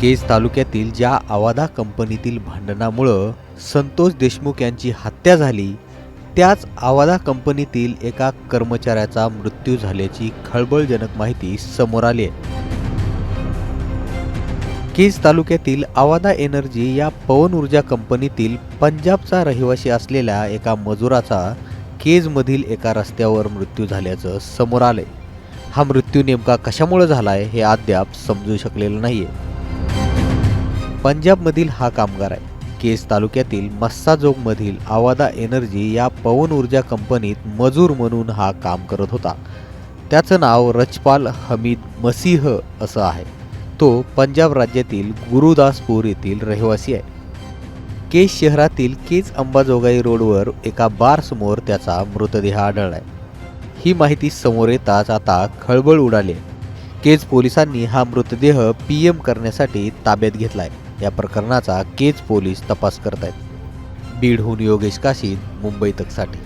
केज तालुक्यातील ज्या आवादा कंपनीतील भांडणामुळं संतोष देशमुख यांची हत्या झाली त्याच आवादा कंपनीतील एका कर्मचाऱ्याचा मृत्यू झाल्याची खळबळजनक माहिती समोर आली आहे. केज तालुक्यातील आवादा एनर्जी या पवन ऊर्जा कंपनीतील पंजाबचा रहिवासी असलेल्या एका मजुराचा केजमधील एका रस्त्यावर मृत्यू झाल्याचं समोर आलंय. हा मृत्यू नेमका कशामुळे झालाय हे अद्याप समजू शकलेलं नाही आहे पंजाबमधील हा कामगार आहे. केस तालुक्यातील मस्साजोगमधील आवादा एनर्जी या पवन ऊर्जा कंपनीत मजूर म्हणून हा काम करत होता. त्याचं नाव रजपाल हमीद मसीह असं आहे. तो पंजाब राज्यातील गुरुदासपूर येथील रहिवासी आहे. केस शहरातील केज अंबाजोगाई रोडवर एका बारसमोर त्याचा मृतदेह आढळलाय ही माहिती समोर येताच आता खळबळ उडाली आहे. केज पोलिसांनी हा मृतदेह पी एम करण्यासाठी ताब्यात घेतला आहे. या प्रकरणाचा केज पोलीस तपास करत आहेत बीडहून योगेश काशीद मुंबई तकसाठी.